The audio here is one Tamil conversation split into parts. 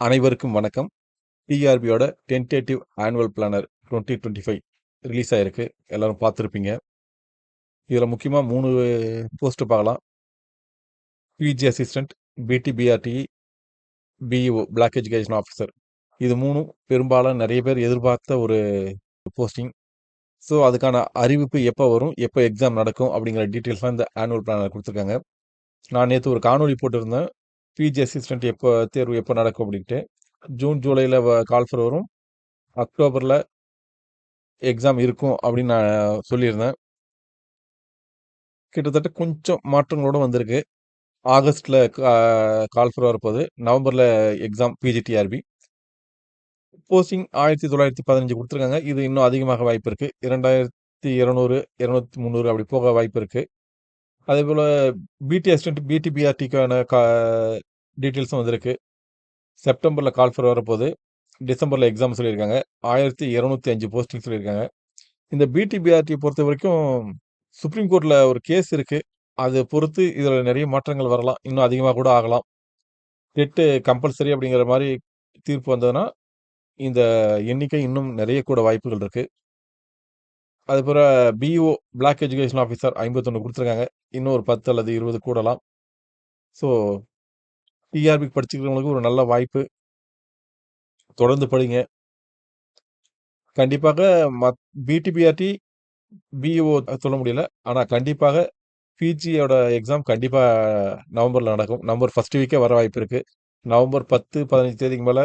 அனைவருக்கும் வணக்கம். டிஆர்பியோட tentative annual planner twenty twenty five release ஆகிருக்கு எல்லோரும் பார்த்துருப்பீங்க. இதில் முக்கியமாக மூணு போஸ்ட்டு பார்க்கலாம். PG assistant BDPRT BEO block education officer இது மூணும் பெரும்பாலும் நிறைய பேர் எதிர்பார்த்த ஒரு போஸ்டிங் ஸோ அதுக்கான அறிவிப்பு எப்போ வரும் எப்போ எக்ஸாம் நடக்கும் அப்படிங்கிற டீட்டெயில்ஸ்லாம் இந்த ஆனுவல் பிளானர் கொடுத்துருக்காங்க. நான் நேற்று ஒரு காணொலி போட்டிருந்தேன். பிஜி அசிஸ்டண்ட் எப்போ தேர்வு எப்போ நடக்கும் அப்படின்ட்டு ஜூன் ஜூலையில் கால்ஃபர் வரும். அக்டோபரில் எக்ஸாம் இருக்கும் அப்படின்னு நான் சொல்லியிருந்தேன். கிட்டத்தட்ட கொஞ்சம் மாற்றங்களோடு வந்திருக்கு. ஆகஸ்டில் கால்ஃபர் வரப்போகுது. நவம்பரில் எக்ஸாம் பிஜிடிஆர்பி போஸ்டிங் ஆயிரத்தி தொள்ளாயிரத்தி பதினஞ்சு கொடுத்துருக்காங்க. இது இன்னும் அதிகமாக வாய்ப்பு இருக்குது இரண்டாயிரத்தி இரநூறு இரநூத்தி முந்நூறு அப்படி போக வாய்ப்பு இருக்குது அதே போல் பிடி அசிஸ்டன்ட் பிடிபிஆர்டிக்கான கா டீட்டெயில்ஸும் வந்திருக்கு. செப்டம்பரில் கால்ஃபர் வரப்போகுது. டிசம்பரில் எக்ஸாம் சொல்லியிருக்காங்க. ஆயிரத்தி இரநூத்தி அஞ்சு போஸ்டிங் சொல்லியிருக்காங்க. இந்த பிடிபிஆர்டியை பொறுத்த வரைக்கும் சுப்ரீம் கோர்ட்டில் ஒரு கேஸ் இருக்குது அதை பொறுத்து இதில் நிறைய மாற்றங்கள் வரலாம். இன்னும் அதிகமாக கூட ஆகலாம். டெட்டு கம்பல்சரி அப்படிங்கிற மாதிரி தீர்ப்பு வந்ததுன்னா இந்த எண்ணிக்கை இன்னும் நிறைய கூட வாய்ப்புகள் இருக்குது அதுபோல் பிஓ பிளாக் எஜுகேஷன் ஆஃபீஸர் ஐம்பத்தொன்று கொடுத்துருக்காங்க. இன்னும் ஒரு பத்து அல்லது இருபது கூடலாம். ஸோ டிஆர்பி படிச்சுக்கிறவங்களுக்கு ஒரு நல்ல வாய்ப்பு. தொடர்ந்து படிங்க. கண்டிப்பாக மத் பிடிபிஆர்டி பிஇஓ சொல்ல முடியல. ஆனால் கண்டிப்பாக பிஜியோட எக்ஸாம் கண்டிப்பாக நவம்பரில் நடக்கும். நவம்பர் ஃபஸ்ட் வீக்கே வர வாய்ப்பு இருக்குது நவம்பர் பத்து பதினஞ்சு தேதிக்கு மேலே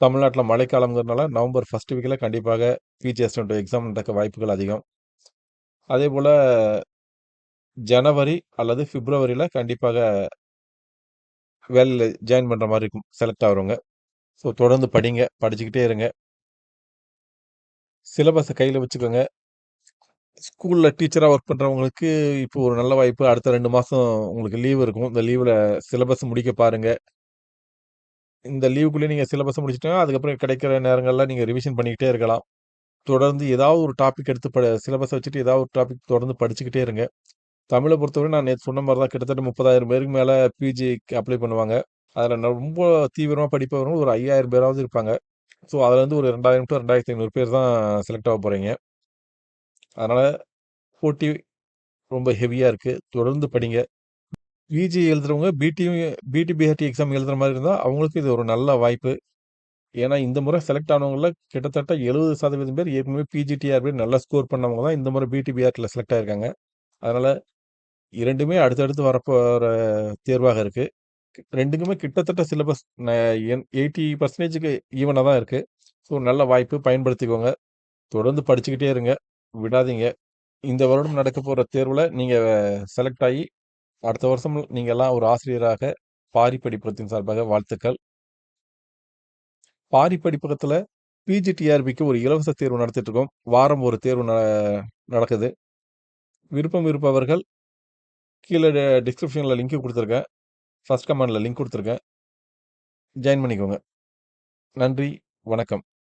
தமிழ்நாட்டில் மழைக்காலங்கிறதுனால நவம்பர் ஃபஸ்ட் வீக்கில் கண்டிப்பாக பிஜிஎஸ் அசிஸ்டன்ட் எக்ஸாம் நடக்க வாய்ப்புகள் அதிகம். அதே போல் ஜனவரி அல்லது பிப்ரவரியில் கண்டிப்பாக வேலையில் ஜாயின் பண்ணுற மாதிரி இருக்கும் செலக்ட் ஆகிறவங்க. ஸோ தொடர்ந்து படிங்க படிச்சுக்கிட்டே இருங்க. சிலபஸை கையில் வச்சுக்கோங்க. ஸ்கூலில் டீச்சராக ஒர்க் பண்ணுறவங்களுக்கு இப்போ ஒரு நல்ல வாய்ப்பு. அடுத்த ரெண்டு மாதம் உங்களுக்கு லீவ் இருக்கும். இந்த லீவில் சிலபஸ் முடிக்க பாருங்கள் இந்த லீவுக்குள்ளேயே நீங்கள் சிலபஸை முடிச்சிட்டா அதுக்கப்புறம் கிடைக்கிற நேரங்களில் நீங்கள் ரிவிஷன் பண்ணிக்கிட்டே இருக்கலாம். தொடர்ந்து ஏதாவது ஒரு டாபிக் எடுத்து ப சிலபஸை வச்சுட்டு ஏதாவது ஒரு டாபிக் தொடர்ந்து படிச்சுக்கிட்டே இருங்க. தமிழை பொறுத்தவரை நான் நேற்று சொன்ன மாதிரி தான் கிட்டத்தட்ட முப்பதாயிரம் பேருக்கு மேலே பிஜிக்கு அப்ளை பண்ணுவாங்க. அதில் ரொம்ப தீவிரமாக படிப்பவரும் ஒரு ஐயாயிரம் பேராவது இருப்பாங்க. ஸோ அதில் வந்து ஒரு ரெண்டாயிரம் டு ரெண்டாயிரத்தி ஐநூறு பேர் தான் செலக்ட் ஆக போகிறீங்க அதனால் போட்டி ரொம்ப ஹெவியாக இருக்குது தொடர்ந்து படிங்க. பிஜி எழுதுறவங்க பிடியும் பிடி பிஹெச்டி எக்ஸாம் எழுதுகிற மாதிரி இருந்தால் அவங்களுக்கு இது ஒரு நல்ல வாய்ப்பு. ஏன்னா இந்த முறை செலக்ட் ஆனவங்கள கிட்டத்தட்ட எழுபது சதவீதம் பேர் ஏற்கனவே பிஜிடிஆர்பி நல்லா ஸ்கோர் பண்ணவங்க தான் இந்த முறை பிடி பிடிபிஆர்டியில் செலக்ட் ஆயிருக்காங்க. அதனால் இரண்டுமே அடுத்தடுத்து வரப்போகிற தேர்வாக இருக்குது ரெண்டுக்குமே கிட்டத்தட்ட சிலபஸ் எயிட்டி பர்சன்டேஜுக்கு ஈவனாக தான் இருக்குது ஸோ நல்ல வாய்ப்பு பயன்படுத்திக்கோங்க. தொடர்ந்து படிச்சுக்கிட்டே இருங்க. விடாதீங்க. இந்த வருடம் நடக்க போகிற தேர்வில் நீங்கள் செலக்ட் ஆகி அடுத்த வருஷம் நீங்கள் எல்லாம் ஒரு ஆசிரியராக பாரி படிப்பகத்தின் சார்பாக வாழ்த்துக்கள். பாரி படிப்பகத்தில் பிஜிடிஆர்பிக்கு ஒரு இலவச தேர்வு நடத்திட்டு இருக்கோம் வாரம் ஒரு தேர்வு நடக்குது. விருப்பம் இருப்பவர்கள் கீழே டிஸ்கிரிப்ஷனில் லிங்க் கொடுத்துருக்கேன். ஃபஸ்ட் கமெண்டில் லிங்க் கொடுத்துருக்கேன். ஜாயின் பண்ணிக்கோங்க. நன்றி. வணக்கம்.